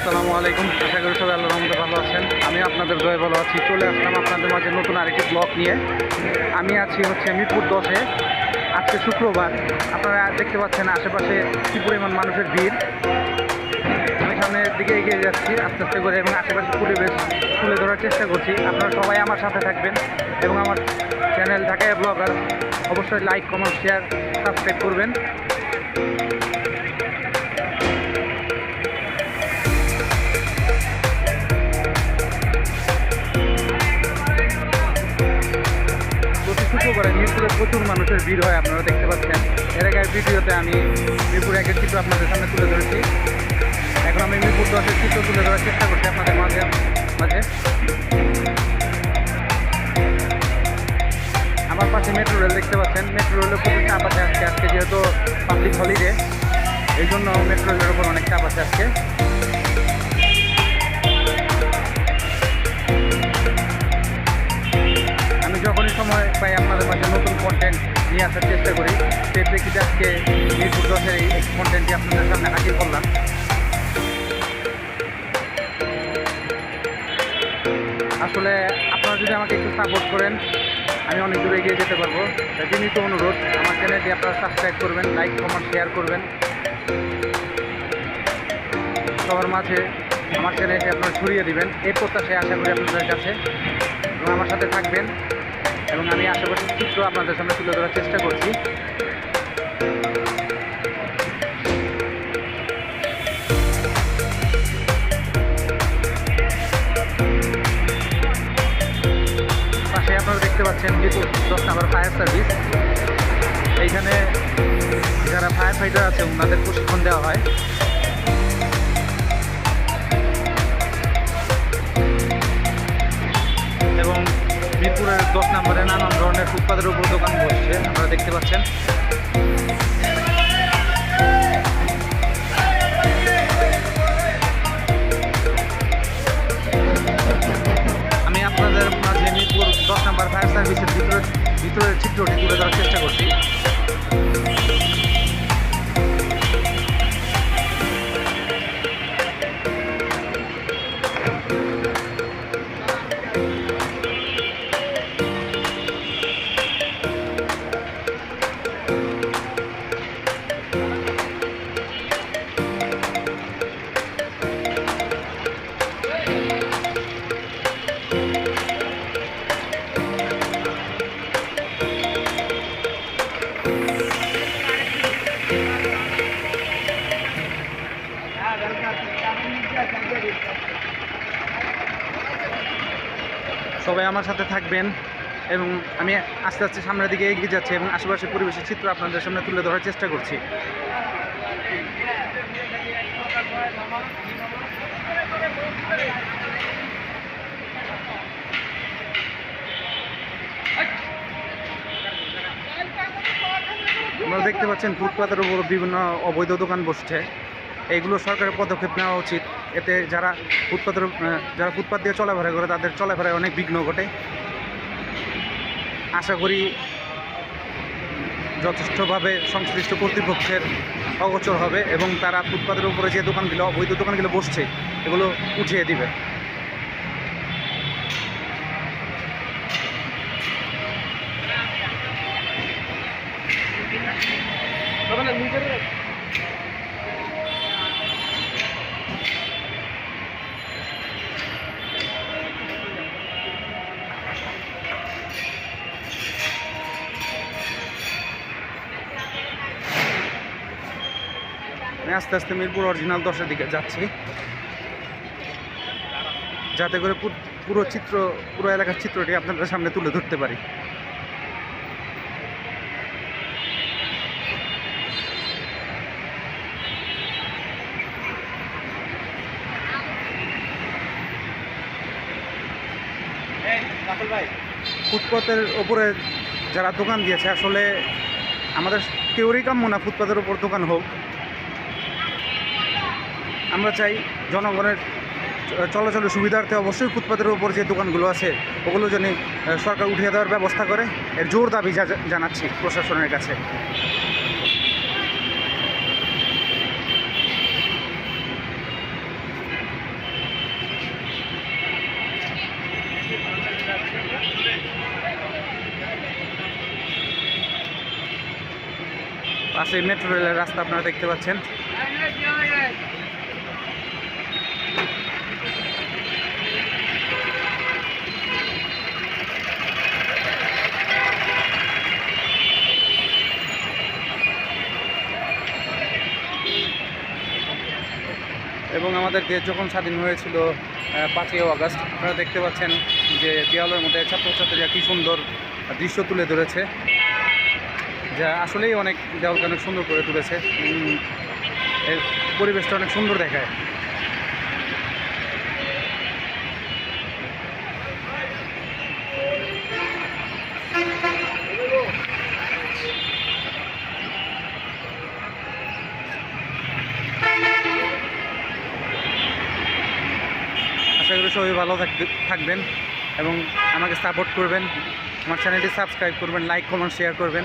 আসসালামু আলাইকুম। আশা করি সবাই আল্লাহর রহমতে ভালো আছেন। আমি আপনাদের দয়ে ভালো আছি। চলে আসলাম আপনাদের মাঝে নতুন আরেকটি ব্লগ নিয়ে। আমি আছি হচ্ছে মিরপুর দশে। আজকে শুক্রবার। আপনারা দেখতে পাচ্ছেন আশেপাশে কী পরিমাণ মানুষের ভিড়। আমি সামনের দিকে এগিয়ে যাচ্ছি আস্তে আস্তে করে এবং আশেপাশে পরিবেশ তুলে ধরার চেষ্টা করছি। আপনারা সবাই আমার সাথে থাকবেন এবং আমার চ্যানেল ঢাকায় ব্লগার অবশ্যই লাইক কমেন্ট শেয়ার সাবস্ক্রাইব করবেন। শুক্রবারে মিরপুরে প্রচুর মানুষের ভিড় হয়, আপনারা দেখতে পাচ্ছেন। এর আগের ভিডিওতে আমি মিরপুর একের চিত্র আপনাদের সামনে তুলে ধরেছি। এখন আমি মিরপুর দশের চিত্র তুলে ধরার চেষ্টা করছি আপনাদের মাঝে মাঝে। আমার পাশে মেট্রো রেল দেখতে পাচ্ছেন। মেট্রো রেলের প্রচুর চাপ আছে আজকে আজকে যেহেতু পাবলিক হলিডে এই জন্য মেট্রো রেলের উপর অনেক চাপ আছে আজকে। সময় পাই আপনাদের মাঝে নতুন কন্টেন্ট নিয়ে আসার চেষ্টা করি। সেই প্রেক্ষিতে আজকে মিরপুর দশের এই কন্টেন্টটি আপনাদের সামনে হাজির করলাম। আসলে আপনারা যদি আমাকে একটু সাপোর্ট করেন, আমি অনেক দূরে এগিয়ে যেতে পারব। বিনীত অনুরোধ, আমার চ্যানেলটি আপনারা সাবস্ক্রাইব করবেন লাইক কমেন্ট শেয়ার করবেন। সবার মাঝে আমার চ্যানেলটি আপনারা ছড়িয়ে দিবেন। এই প্রত্যাশায় আশা করি আপনাদের কাছে এবং আমার সাথে থাকবেন। এবং আমি আশেপাশের চিত্র আপনাদের সামনে তুলে ধরার চেষ্টা করছি। পাশে আপনারা দেখতে পাচ্ছেন কিন্তু দশ নম্বর ফায়ার সার্ভিস এইখানে যারা ফায়ার ফাইটার আছে, ওনাদের প্রশিক্ষণ দেওয়া হয়। মিরপুরের দশ নম্বরে নানান ধরনের ফুটপাতের উপর দোকান বসছে, আপনারা দেখতে পাচ্ছেন। আমি আপনাদের মাঝে মিরপুর দশ নম্বর ফায়ার সার্ভিসের ভিতরে ভিতরের চিত্রটি তুলে ধরার চেষ্টা করছি। সবাই আমার সাথে থাকবেন এবং আমি আস্তে আস্তে সামনের দিকে এগিয়ে যাচ্ছি এবং আশেপাশের পরিবেশের চিত্র আপনাদের সামনে তুলে ধরার চেষ্টা করছি আপনারা দেখতে পাচ্ছেন ফুটপাতের উপর বিভিন্ন অবৈধ দোকান বসছে। এইগুলো সরকারের পদক্ষেপ নেওয়া উচিত। এতে যারা ফুটপাতের যারা ফুটপাত দিয়ে চলাফেরা করে, তাদের চলাফেরায় অনেক বিঘ্ন ঘটে। আশা করি যথেষ্টভাবে সংশ্লিষ্ট কর্তৃপক্ষের অগোচর হবে এবং তারা ফুটপাতের উপরে যে দোকানগুলো, অবৈধ দোকানগুলো বসছে, এগুলো উঠিয়ে দিবে। আস্তে আস্তে মিরপুর অরিজিনাল দশের দিকে যাচ্ছি। যাতে করে পুরো চিত্র পুরো এলাকার চিত্রটি আপনাদের সামনে তুলে ধরতে পারি। ফুটপাতের ওপরে যারা দোকান দিয়েছে, আসলে আমাদের কেউরই কাম্য না ফুটপাতের ওপর দোকান হোক। আমরা চাই জনগণের চলাচলের সুবিধার্থে অবশ্যই ফুটপাতের ওপর যে দোকানগুলো আছে, ওগুলো যেন সরকার উঠিয়ে দেওয়ার ব্যবস্থা করে। এর জোর দাবি জানাচ্ছি প্রশাসনের কাছে। পাশে মেট্রো রেলের রাস্তা আপনারা দেখতে পাচ্ছেন। এবং আমাদের দেশ যখন স্বাধীন হয়েছিল পাঁচই আগস্ট, আপনারা দেখতে পাচ্ছেন যে দেওয়ালের মধ্যে ছাত্রছাত্রীরা কী সুন্দর দৃশ্য তুলে ধরেছে। যা আসলেই অনেক দেওয়ালকে অনেক সুন্দর করে তুলেছে। এর পরিবেশটা অনেক সুন্দর দেখায়। সবাই ভালো থাকবে- থাকবেন এবং আমাকে সাপোর্ট করবেন। আমার চ্যানেলটি সাবস্ক্রাইব করবেন লাইক কমেন্ট শেয়ার করবেন।